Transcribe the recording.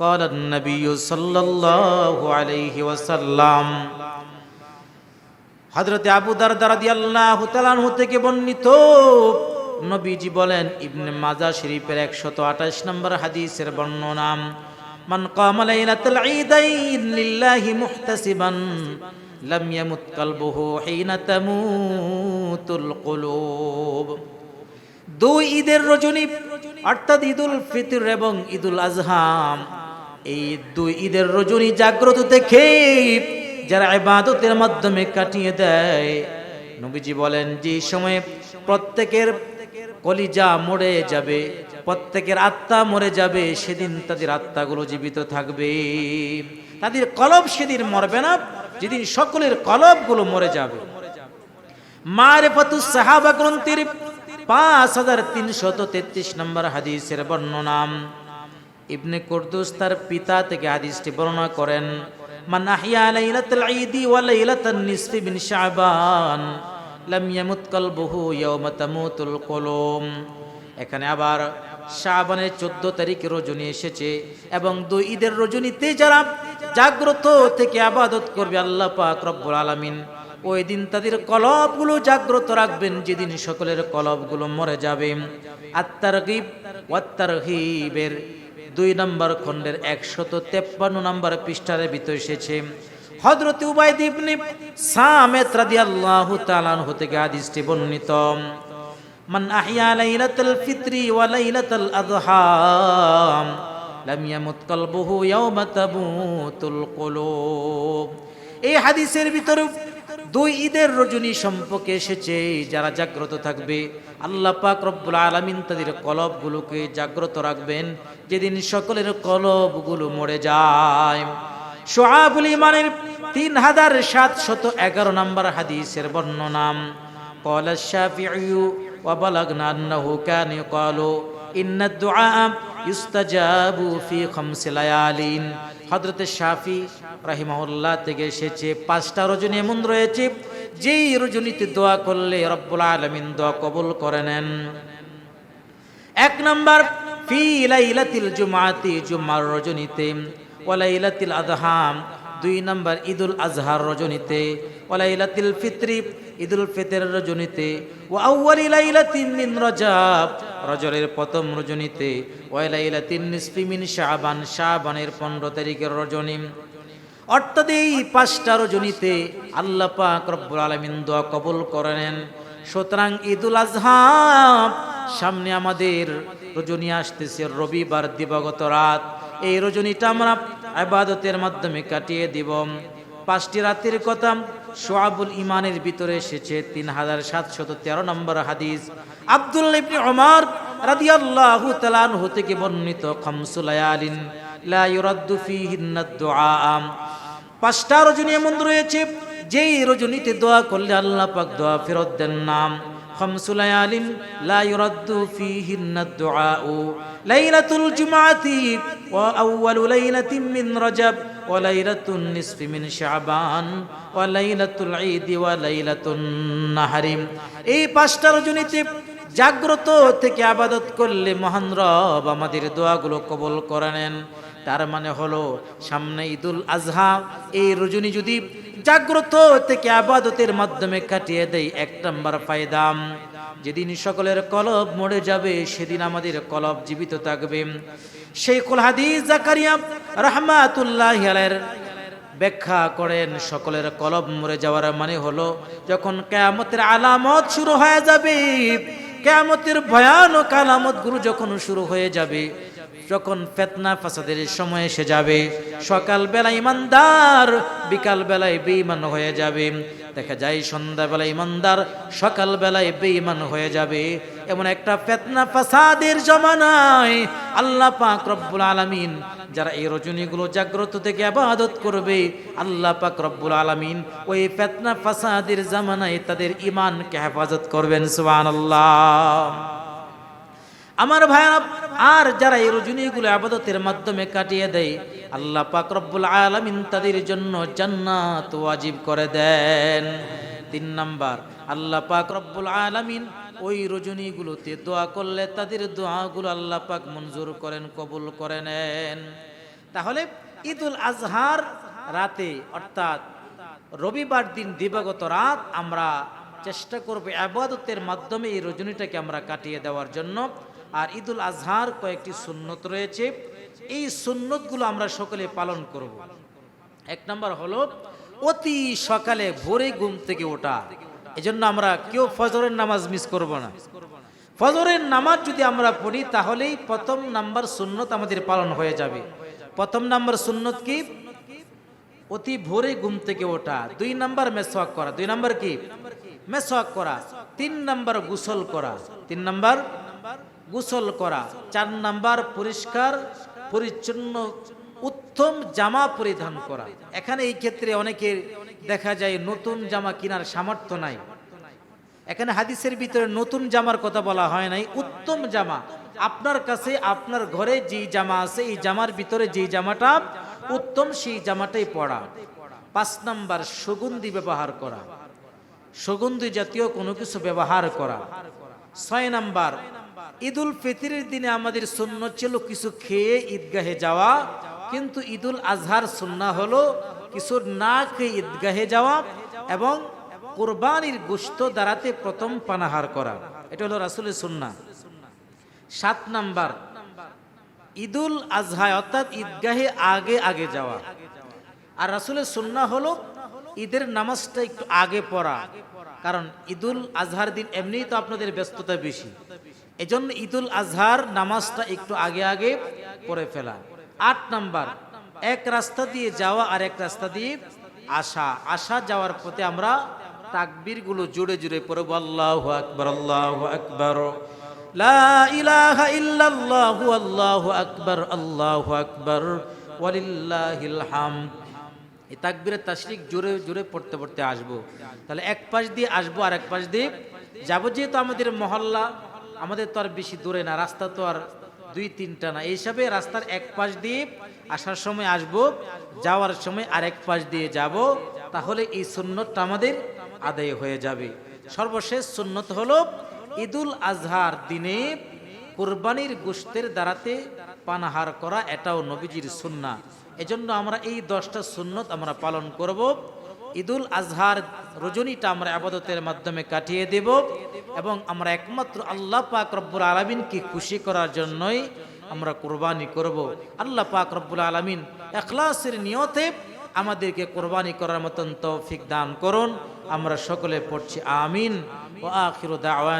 قال النبي صلى الله عليه وسلم হযরতে আবু দারদা রাদিয়াল্লাহু তাআলা আনহু থেকে বর্ণিত নবীজি বলেন ইবনে মাজা শরীফের 128 নম্বর হাদিসের বর্ণনা মান কামা লাইলাতুল ঈদাইন লিল্লাহি মুহতাসিবান লাম ইয়ামুত কলবুহু হিনা তামুতুল কুলুব দুই ঈদের রজনী অর্থাৎ ঈদুল ফিতর এবং ঈদুল আজহাম এই দুই ঈদের রজনী জাগ্রত থেকে যারা ইবাদতের মাধ্যমে কাটিয়ে দেয়, নবীজি বলেন, যে সময়ে প্রত্যেকের কলিজা মরে যাবে, প্রত্যেকের আত্মা মরে যাবে, সেদিন তাদের আত্মাগুলো জীবিত থাকবে। তাদের কলব সেদিন মরবে না, যেদিন সকলের কলবগুলো মরে যাবে। মারেফাতুস সাহাবা গ্রন্থের পাঁচ হাজার তিনশত তেত্রিশ নম্বর হাদিসের বর্ণনাম ইবনে কুরদুস তার পিতা থেকে হাদিসটি বর্ণনা করেন, মান আহিয়া লাইলাতুল ঈদি ওয়া লাইলাতুন নিসফি মিন শাবান, লাম ইয়ামুত কলবুহু ইয়াওমা তামুতুল কুলুম। এখানে আবার শাবানের চোদ্দ তারিখ রজনী এসেছে এবং দুই ঈদের রজনীতে যারা জাগ্রত থেকে আবাদত করবে আল্লাহ পাক রব্বুল আলামিন, ওই দিন তাদের কলবগুলো জাগ্রত রাখবেন, যেদিন সকলের কলবগুলো মরে যাবে। আত্মার গিব ওয়াত্তার দুই নম্বর খণ্ডের একশত তেপ্পান্ন নম্বর পৃষ্ঠার ভিতর এসেছে হজরত উবাইদ ইবনে সামেত রাদিয়াল্লাহু তাআলা আনহু থেকে হাদিসটি বর্ণিত, মান আহিয়া লাইলাতুল ফিত্রি ওয়া লাইলাতুল আযহা লাম ইয়ামুত কলবুহু ইয়াওমা তামুতুল কুলুব। এই হাদিসের ভিতরে দুই ঈদের রজনী সম্পর্কে এসেছে যারা জাগ্রত থাকবে আল্লাহ পাক রব্বুল আলামিন তাদের কলবগুলোকে জাগ্রত রাখবেন যেদিন সকলের কলবগুলো মরে যায় সোহাবুল ইমানের তিন হাজার সাতশত এগারো নম্বর হাদিসের বর্ণনাম قال الشافعي وبلغنا أنه كان يقال إن الدعاء يستجاب في خمس ليال হজরত শাফি রাহিমাহুল্লাহ থেকে এসেছে। পাঁচটা রজনী এমন রয়েছে, যেই রজনীতে দোয়া করলে রব্বুল আলমিন দোয়া কবুল করে নেন। এক নম্বর, ফি লাইলাতিল জুমাতি জুমার রজনীতে। ওয়ালাইলাতিল আদহাম, দুই নম্বর, ঈদুল আজহার রজনীতে। ওয়ালাইলাতিল ফিত্রি, ঈদুল ফিতর রজনীতে। ও আউয়ালি লাইলাতিন মিন রজব রজরের প্রথম রজনীতে, ওয়ালাইলাতিন নিসফি মিন শাবান, শাবানের 15 তারিখের রজনী। অর্থাৎ এই পাঁচটা রজনীতে আল্লাহ পাক রব্বুল আলামিন দোয়া কবুল করেন। সুতরাং ঈদুল আজহা সামনে আমাদের রজনী আসতেছে, রবিবার দিবাগত রাত। এই রজনীটা আমরা আবাদতের মাধ্যমে কাটিয়ে দিব। পাঁচটি রাতের কথা সোয়াবুল ইমানের ভিতরে এসেছে তিন হাজার সাতশত তেরো নম্বর হাদিস। আব্দুল ইবনে ওমর রাদিয়াল্লাহু তাআলা আনহু থেকে বর্ণিত খামসুলায়ালিন লা ইউরাদ্দু ফীহিন্না দুআ। পাঁচটা রজনী এমন রয়েছে, যেই রজনীতে দোয়া করলে আল্লাহ পাক দোয়া ফেরত দেন নাম খামসুলায়ালিন লা ইউরাদ্দু ফীহিন্না দুআ। লাইলাতুল জুমআতি ওয়া আউয়ালু লাইলাতিন মিন রজব। ওয়া লাইলাতুন নিসফি মিন শাবান ওয়া লাইলাতুল ঈদ ওয়া এই পাঁচটা রজনীতে জাগ্রত থেকে আবাদত করলে মহান রব আমাদের দোয়াগুলো কবল করে নেন। তার মানে হলো, সামনে ঈদুল আজহা, এই রজনী যদি জাগ্রত থেকে আবাদতের মাধ্যমে কাটিয়ে দেয়, এক নম্বর ফায়দাম যেদিন সকলের কলব মরে যাবে, সেদিন আমাদের কলব জীবিত থাকবে। সেই হাদিস জাকারিয়া রহমাতুল্লাহ ব্যাখ্যা করেন, সকলের কলব মরে যাওয়ার মানে হলো, যখন কেয়ামতের আলামত শুরু হয়ে যাবে, কেয়ামতের ভয়ানক আলামত গুরু যখন শুরু হয়ে যাবে, যখন ফেতনা ফাসাদের সময় এসে যাবে সকাল বেলা ইমানদার বিকাল বেলায় বেঈমান হয়ে যাবে। দেখা যায় সন্ধ্যাবেলা ইমানদার সকাল বেলায় বেঈমান হয়ে যাবে। এমন একটা ফেতনা ফাসাদের জমানায় আল্লাহ পাক রব্বুল আলামিন, যারা এই রজনীগুলো জাগ্রত থেকে আবাদত করবে, আল্লাহ পাক রব্বুল আলামিন ওই ফেতনা ফাসাদের জামানায় তাদের ইমানকে হেফাজত করবেন, সুবহানাল্লাহ। আমার ভাইরা আর যারা এই রজনীগুলো আবাদতের মাধ্যমে কাটিয়ে দেয়, আল্লাহ পাক রব্বুল আলামিন তাদের জন্য জান্নাত ওয়াজিব করে দেন। তিন নাম্বার, আল্লাহ পাক রব্বুল আলামিন ওই রজনীগুলোতে দোয়া করলে তাদের দোয়াগুলো আল্লাহ পাক মঞ্জুর করেন, কবুল করে নেন। তাহলে ঈদুল আজহার রাতে, অর্থাৎ রবিবার দিন দিবাগত রাত আমরা চেষ্টা করব আবাদতের মাধ্যমে এই রজনীটাকে আমরা কাটিয়ে দেওয়ার জন্য। আর ঈদুল আজহার কয়েকটি সুন্নত রয়েছে। এই সুন্নতগুলো আমরা সকলে পালন করব। এক নম্বর হলো, অতি সকালে ভোরে ঘুম থেকে ওঠা। এজন্য আমরা কেউ ফজরের নামাজ মিস করব না। ফজরের নামাজ যদি আমরা পড়ি, তাহলেই প্রথম নাম্বার সুন্নত আমাদের পালন হয়ে যাবে। প্রথম নাম্বার সুন্নত কি? অতি ভোরে ঘুম থেকে ওঠা। দুই নাম্বার মেসওয়াক করা। দুই নাম্বার কি? মেসওয়াক করা। তিন নাম্বার গোসল করা। তিন নাম্বার গোসল করা। চার নাম্বার পরিষ্কার, পরিচ্ছন্ন, উত্তম জামা পরিধান করা। এখানে এই ক্ষেত্রে অনেকের দেখা যায় নতুন জামা কেনার সামর্থ্য নাই। এখানে হাদিসের ভিতরে নতুন জামার কথা বলা হয় নাই, উত্তম জামা। আপনার কাছে, আপনার ঘরে যেই জামা আছে, এই জামার ভিতরে যেই জামাটা, উত্তম সেই জামাটাই পরা পাঁচ নাম্বার, সুগন্ধি ব্যবহার করা। সুগন্ধি জাতীয় কোনো কিছু ব্যবহার করা। ছয় নাম্বার ঈদুল ফিতরের দিনে আমাদের শূন্য ছিল কিছু খেয়ে ঈদগাহে যাওয়া, কিন্তু ঈদুল আজহার সুন্না হলো কিছু না খেয়ে ঈদগাহে যাওয়া এবং কোরবানির গোস্ত দ্বারাতে প্রথম পানাহার করা। এটা হলো রাসুলের সুন্না। সাত নাম্বার, ঈদুল আজহায় অর্থাৎ ঈদগাহে আগে আগে যাওয়া। আর রাসুলের সুন্না হলো ঈদের নামাজটা একটু আগে পড়া, কারণ ঈদুল আজহার দিন এমনিই তো আপনাদের ব্যস্ততা বেশি। এজন্য ঈদুল আজহার নামাজটা একটু আগে আগে পড়ে ফেলা। আট নাম্বার, এক রাস্তা দিয়ে যাওয়া আর এক রাস্তা দিয়ে আসা। আসা যাওয়ার পথে আমরা তাকবীরগুলো জুড়ে জুড়ে পড়ব। আল্লাহু আকবার আল্লাহু আকবার। লা ইলাহা ইল্লাল্লাহু, আল্লাহু আকবার আল্লাহু আকবার। ওয়ালিল্লাহিল হামদ এই তাকবীরের তাশরিক জোরে জোরে পড়তে পড়তে আসব। তাহলে এক পাশ দিয়ে আসব আর এক পাশ দিয়ে যাব। যেহেতু আমাদের মহল্লা আমাদের তো আর বেশি দূরে না, রাস্তা তো আর দুই তিনটা না। এই হিসাবে রাস্তার এক পাশ দিয়ে আসার সময় আসব, যাওয়ার সময় আরেক পাশ দিয়ে যাব, তাহলে এই সুন্নতটা আমাদের আদায় হয়ে যাবে। সর্বশেষ সুন্নত হল, ঈদুল আজহার দিনে কোরবানির গোষ্ঠের দ্বারাতে পানাহার করা, এটাও নবীজির সুন্না। এজন্য আমরা এই দশটা সুন্নত আমরা পালন করব। ঈদুল আজহার রজনীটা আমরা আবাদতের মাধ্যমে কাটিয়ে দেব। এবং আমরা একমাত্র আল্লাহ পাক রব্বুল আলমিনকে খুশি করার জন্যই আমরা কোরবানি করব। আল্লাহ পাক রব্বুল আলমিন এখলাসের নিয়তে আমাদেরকে কোরবানি করার মতন তৌফিক দান করুন। আমরা সকলে পড়ছি আমিন। ও আখির দাওয়ান।